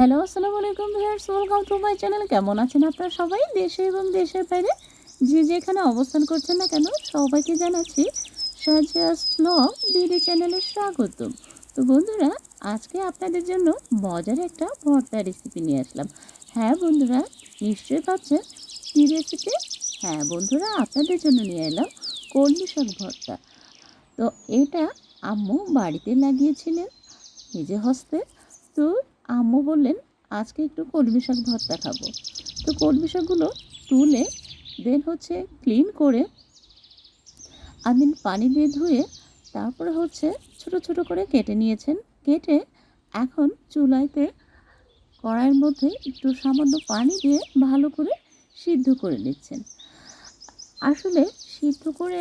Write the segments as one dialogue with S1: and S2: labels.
S1: Hello, আসসালামু আলাইকুম viewers welcome to my channel কেমন আছেন আপনারা সবাই? দেশে এবং দেশের বাইরে যে যেখানে অবস্থান করছেন না কেন, সবাইকে জানাচ্ছি সাজিয়াস ব্লগ বিডি চ্যানেলে স্বাগতম তো বন্ধুরা, আজকে আপনাদের জন্য মজার একটা ভর্তা রেসিপি নিয়ে আসলাম। হ্যাঁ বন্ধুরা, নিশ্চয়ই পাচ্ছেন। কী রেসিপি হ্যাঁ বন্ধুরা, আপনাদের জন্য নিয়ে এলাম কলমি শাক ভর্তা। তো এটা আম্মু বাড়িতে লাগিয়েছিলেন, নিজে হস্তে। তো আম্মু বললেন, আজকে একটু কলমি শাক ভর্তা খাব তো কলমি শাকগুলো তুলে দেন হচ্ছে ক্লিন করে আমি পানি দিয়ে ধুয়ে তারপরে হচ্ছে ছোট ছোট করে কেটে নিয়েছেন। কেটে এখন চুলাইতে কড়াইয়ের মধ্যে একটু সামান্য পানি দিয়ে ভালো করে সিদ্ধ করে নিচ্ছেন। আসলে সিদ্ধ করে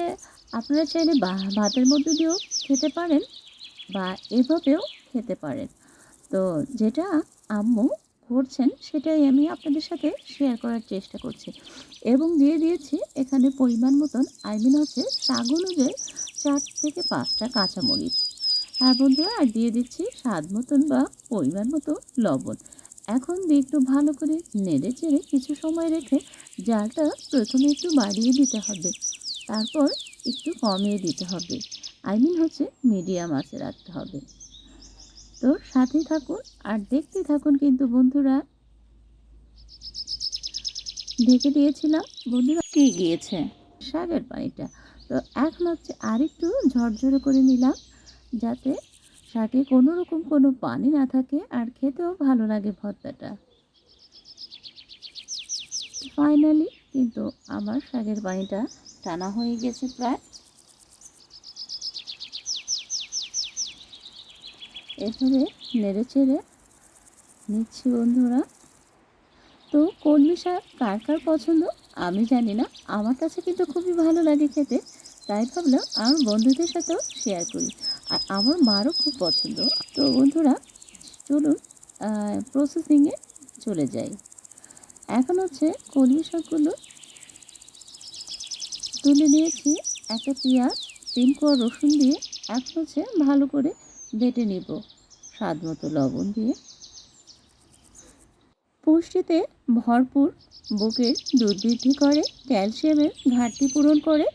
S1: আপনারা চাইলে ভাতের মধ্যে দিয়েও খেতে পারেন বা এভাবেও খেতে পারেন। তো যেটা আম্মু করছেন সেটাই আমি আপনাদের সাথে শেয়ার করার চেষ্টা করছি। এবং দিয়ে দিয়েছি এখানে পরিমাণ মতন আই মিন হচ্ছে শাক অনুযায়ী চার থেকে পাঁচটা কাঁচামরিচ। হ্যাঁ বন্ধুরা, আর দিয়ে দিচ্ছি স্বাদ মতন বা পরিমাণ মতো লবণ। এখন দিয়ে একটু ভালো করে নেড়ে চেড়ে কিছু সময় রেখে জালটা প্রথমে একটু বাড়িয়ে দিতে হবে। তারপর একটু কমিয়ে দিতে হবে। আই মিন হচ্ছে মিডিয়াম আঁচে রাখতে হবে। তো সাথেই থাকুন আর দেখতে থাকুন কিন্তু বন্ধুরা। ঢেকে দিয়েছিলাম। বন্ধুরা কে গিয়েছে শাকের পানিটা। তো এখন হচ্ছে আরেকটু ঝরঝরে করে নিলাম যাতে শাকে কোনো রকম কোনো পানি না থাকে আর খেতেও ভালো লাগে ভর্তাটা। ফাইনালি কিন্তু আমার শাকের পানিটা টানা হয়ে গেছে প্রায়। এভাবে নেড়ে চেড়ে নিচ্ছি বন্ধুরা। তো কলমি শাক কার কার পছন্দ আমি জানি না। আমার কাছে কিন্তু খুবই ভালো লাগে খেতে, তাই ভাবলাম আমার বন্ধুদের সাথেও শেয়ার করি। আর আমার মারও খুব পছন্দ। তো বন্ধুরা, চলুন প্রসেসিংয়ে চলে যাই। এখন হচ্ছে কলমি শাকগুলো তুলে নিয়েছি, একটা পেঁয়াজ, তিন কোয়া রসুন দিয়ে। এখন হচ্ছে ভালো করে বেটে নিব। স্বাদ মতো লবণ দিয়ে। পুষ্টিতে ভরপুর বুকের দুধ বৃদ্ধি করে, ক্যালসিয়ামের ঘাটতি পূরণ করে,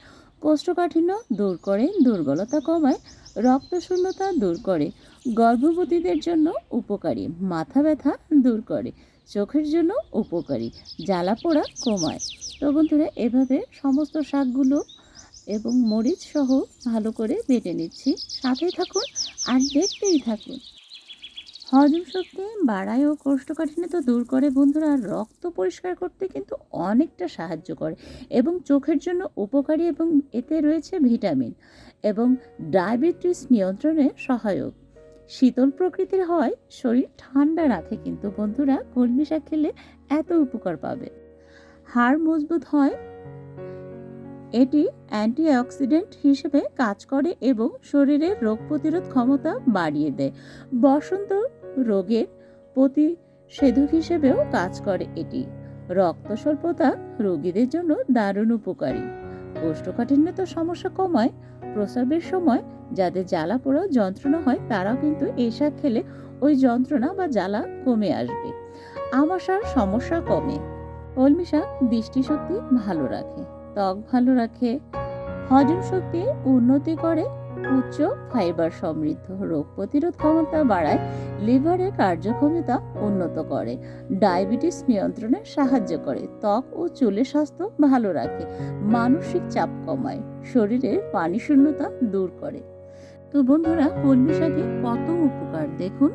S1: কোষ্ঠকাঠিন্য দূর করে, দুর্বলতা কমায়, রক্তশূন্যতা দূর করে, গর্ভবতীদের জন্য উপকারী, মাথা ব্যথা দূর করে, চোখের জন্য উপকারী জ্বালা পোড়া কমায়। তো বন্ধুরা, এভাবে সমস্ত শাকগুলো এবং মরিচ সহ ভালো করে বেটে নিচ্ছি। সাথে থাকুন আর দেখতেই থাকুন। হজম শক্তি বাড়ায় ও কোষ্ঠকাঠিন্য তো দূর করে বন্ধুরা। রক্ত পরিষ্কার করতে কিন্তু অনেকটা সাহায্য করে এবং চোখের জন্য উপকারী এবং এতে রয়েছে ভিটামিন এবং ডায়াবেটিস নিয়ন্ত্রণে সহায়ক। শীতল প্রকৃতির হয়, শরীর ঠান্ডা রাখে কিন্তু বন্ধুরা কলমি শাক খেলে এত উপকার পাবে। হাড় মজবুত হয় এটি অ্যান্টিঅক্সিডেন্ট হিসেবে কাজ করে এবং শরীরের রোগ প্রতিরোধ ক্ষমতা বাড়িয়ে দেয়। বসন্ত রোগের প্রতিষেধক হিসেবেও কাজ করে এটি। রক্ত স্বল্পতা রোগীদের জন্য দারুণ উপকারী। কোষ্ঠকাঠিন্য তো সমস্যা কমায়। প্রসবের সময় যাদের জ্বালা পোড়া যন্ত্রণা হয়, তারাও কিন্তু এই শাক খেলে ওই যন্ত্রণা বা জ্বালা কমে আসবে। আমাশার সমস্যা কমে। কলমি শাক দৃষ্টিশক্তি ভালো রাখে। ত্বক ভালো রাখে। হজম শক্তি উন্নতি করে। উচ্চ ফাইবার সমৃদ্ধ রোগ প্রতিরোধ ক্ষমতা বাড়ায়। লিভারের কার্যক্ষমতা উন্নত করে। ডায়াবেটিস নিয়ন্ত্রণে সাহায্য করে। ত্বক ও চুলের স্বাস্থ্য ভালো রাখে। মানসিক চাপ কমায়। শরীরের পানি শূন্যতা দূর করে। তো বন্ধুরা কলমি শাকে কত উপকার? দেখুন।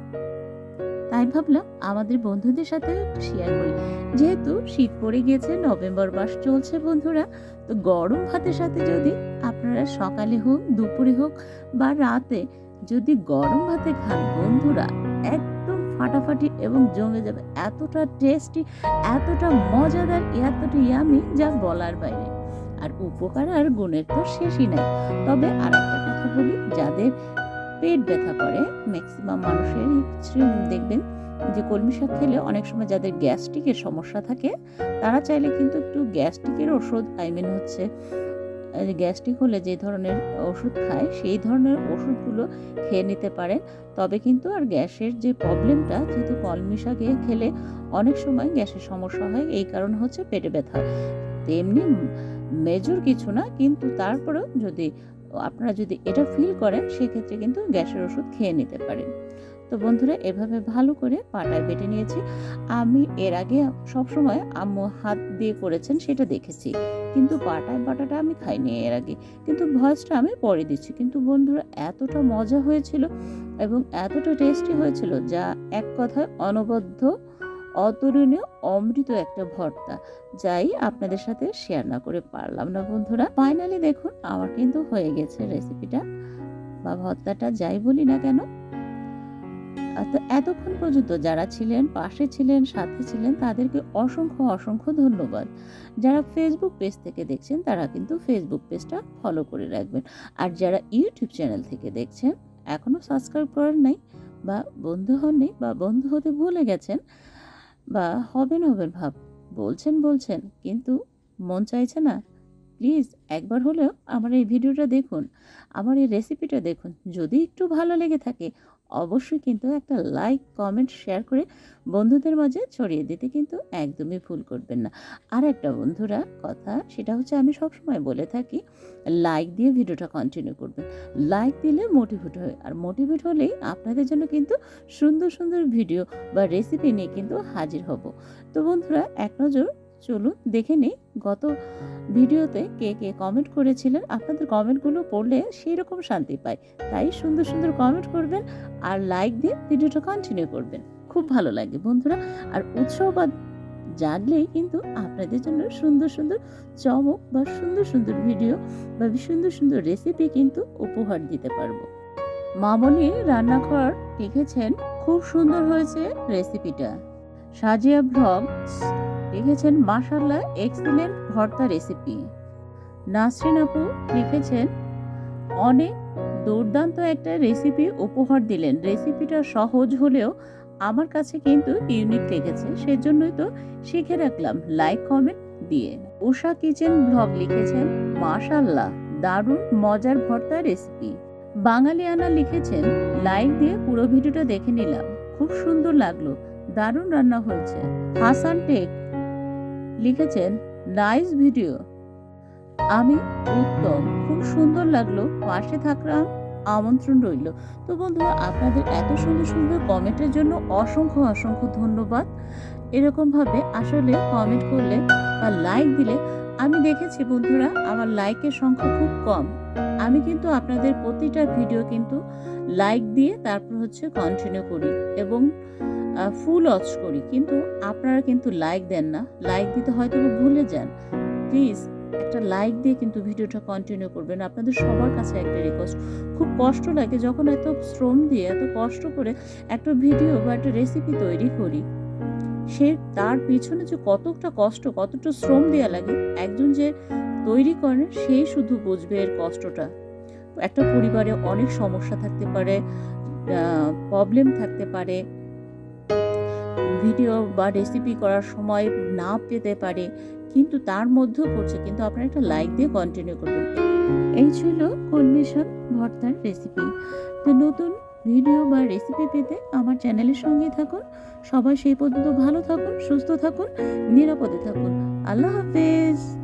S1: তাই ভাবলাম আমাদের বন্ধুদের সাথে শেয়ার করি। যেহেতু শীত পড়ে গিয়েছে, নভেম্বর মাস চলছে বন্ধুরা, তো গরম ভাতের সাথে যদি আপনারা সকালে হোক, দুপুরে হোক বা রাতে যদি গরম ভাতে খান বন্ধুরা, একদম ফাটাফাটি এবং জমে যাবে। এতটা টেস্টি এতটা মজাদার, এতটা ইয়ামি যা বলার বাইরে। আর উপকার আর গুণের তো শেষই নাই। তবে আর একটা কথা বলি, যাদের পেট ব্যথা করে। ম্যাক্সিমাম মানুষের দেখবেন যে কলমি শাক খেলে অনেক সময় যাদের গ্যাস্ট্রিকের সমস্যা থাকে, তারা চাইলে কিন্তু একটু গ্যাস্ট্রিকের ওষুধ আই মিন হচ্ছে গ্যাস্ট্রিক হলে যে ধরনের ওষুধ খায়, সেই ধরনের ওষুধগুলো খেয়ে নিতে পারেন। তবে কিন্তু আর গ্যাসের যে প্রবলেমটা যেহেতু কলমি শাকে খেলে অনেক সময় গ্যাসের সমস্যা হয়, এই কারণ হচ্ছে পেটে ব্যথা। তেমনি মেজর কিছু না, কিন্তু তারপরেও যদি আপনারা যদি এটা ফিল করেন, সেক্ষেত্রে কিন্তু গ্যাসের ওষুধ খেয়ে নিতে পারেন। তো বন্ধুরা, এভাবে ভালো করে পাটায় বেটে নিয়েছি। আমি এর আগে সবসময় আম্মু হাত দিয়ে করেছেন, সেটা দেখেছি। কিন্তু পাটায় বাটাটা আমি খাইনি এর আগে। কিন্তু ভয়েসটা আমি পরে দিচ্ছি। কিন্তু বন্ধুরা, এতটা মজা হয়েছিল এবং এতটা টেস্টি হয়েছিল যা এক কথায় অনবদ্য অতুলনীয় অমৃত একটা ভর্তা, যাই আপনাদের সাথে শেয়ার না করে পারলাম না বন্ধুরা। ফাইনালি দেখুন, আমার কিন্তু হয়ে গেছে রেসিপিটা বা ভর্তাটা, যাই বলি না কেন। তো এতক্ষণ পর্যন্ত যারা ছিলেন, পাশে ছিলেন, সাথে ছিলেন, তাদেরকে অসংখ্য অসংখ্য ধন্যবাদ। যারা ফেসবুক পেজ থেকে দেখছেন, তারা কিন্তু ফেসবুক পেজটা ফলো করে রাখবেন। আর যারা ইউটিউব চ্যানেল থেকে দেখছেন এখনও সাবস্ক্রাইব করেন নাই বা বন্ধু হননি বা বন্ধু হতে ভুলে গেছেন বা হবে না হবেন ভাব। বলছেন বলছেন, কিন্তু মন চাইছে না। প্লিজ, একবার হলেও আমার এই ভিডিওটা দেখুন। আমার এই রেসিপিটা দেখুন। যদি একটু ভালো লেগে থাকে অবশ্যই কিন্তু একটা লাইক কমেন্ট শেয়ার করে বন্ধুদের মাঝে ছড়িয়ে দিতে কিন্তু একদমই ভুল করবেন না। আর একটা বন্ধুরা কথা, সেটা হচ্ছে আমি সবসময় বলে থাকি লাইক দিয়ে ভিডিওটা কন্টিনিউ করবেন। লাইক দিলে মোটিভেট হয়, আর মোটিভেট হলেই আপনাদের জন্য কিন্তু সুন্দর সুন্দর ভিডিও বা রেসিপি নিয়ে কিন্তু হাজির হব। তো বন্ধুরা, এক নজর চলুন দেখে নিই গত ভিডিওতে কে কে কমেন্ট করেছিলেন, আপনাদের কমেন্টগুলো পড়লে সেই রকম শান্তি পাই। তাই সুন্দর সুন্দর কমেন্ট করবেন আর লাইক দিয়ে ভিডিওটা কন্টিনিউ করবেন। খুব ভালো লাগে বন্ধুরা। আর উৎসব বা জাগলেই কিন্তু আপনাদের জন্য সুন্দর সুন্দর চমক বা সুন্দর সুন্দর ভিডিও বা সুন্দর সুন্দর রেসিপি কিন্তু উপহার দিতে পারব। মামনি রান্নাঘর লিখেছেন খুব সুন্দর হয়েছে রেসিপিটা সাজিয়া ভ্লগস লিখেছেন মাশাল্লাহ এক্সিলেন্ট ভর্তা রেসিপি। নাসরিন আপু লিখেছেন, অনেক দুর্দান্ত একটা রেসিপি উপহার দিলেন। রেসিপিটা সহজ হলেও আমার কাছে কিন্তু ইউনিক লেগেছে, সেজন্যই তো শিখে রাখলাম। লাইক, কমেন্ট দিয়ে। উষা কিচেন ব্লগ লিখেছেন মাশাল্লাহ দারুণ মজার ভর্তা রেসিপি। বাঙালি আনা লিখেছেন, লাইক দিয়ে পুরো ভিডিওটা দেখে নিলাম। খুব সুন্দর লাগল, দারুণ রান্না হয়েছে। হাসান টেক লিখেছেন, নাইস ভিডিও। আমি উত্তম, খুব সুন্দর লাগল, পাশে থাকলাম আমন্ত্রণ রইল। তো বন্ধুরা, আপনাদের এত সুন্দর সুন্দর কমেন্টের জন্য অসংখ্য অসংখ্য ধন্যবাদ। এরকমভাবে আসলে কমেন্ট করলে বা লাইক দিলে আমি দেখেছি বন্ধুরা, আমার লাইকের সংখ্যা খুব কম। আমি কিন্তু আপনাদের প্রতিটা ভিডিও কিন্তু লাইক দিয়ে তারপর হচ্ছে কন্টিনিউ করি এবং ফুল অচ করি। কিন্তু আপনারা কিন্তু লাইক দেন না। লাইক দিতে হয়তো ভুলে যান। প্লিজ একটা লাইক দিয়ে কিন্তু ভিডিওটা কন্টিনিউ করবেন। আপনাদের সবার কাছে একটা রিকোয়েস্ট খুব কষ্ট লাগে যখন এত শ্রম দিয়ে, এত কষ্ট করে একটা ভিডিও বা একটা রেসিপি তৈরি করি। সে তার পিছনে যে কতটা কষ্ট কতটা শ্রম দেওয়া লাগে, একজন যে তৈরি করে সেই শুধু বুঝবে এর কষ্টটা। একটা পরিবারে অনেক সমস্যা থাকতে পারে প্রবলেম থাকতে পারে ভিডিও বা রেসিপি করার সময় না পেতে পারে, কিন্তু তার মধ্যেও করছে কিন্তু আপনারা একটা লাইক দিয়ে কন্টিনিউ করবেন। এই ছিল কলমি ভর্তার রেসিপি তো নতুন ভিডিও বা রেসিপি পেতে আমার চ্যানেলের সঙ্গে থাকুন। সবাই সেই পর্যন্ত ভালো থাকুন, সুস্থ থাকুন, নিরাপদে থাকুন। আল্লাহ হাফেজ।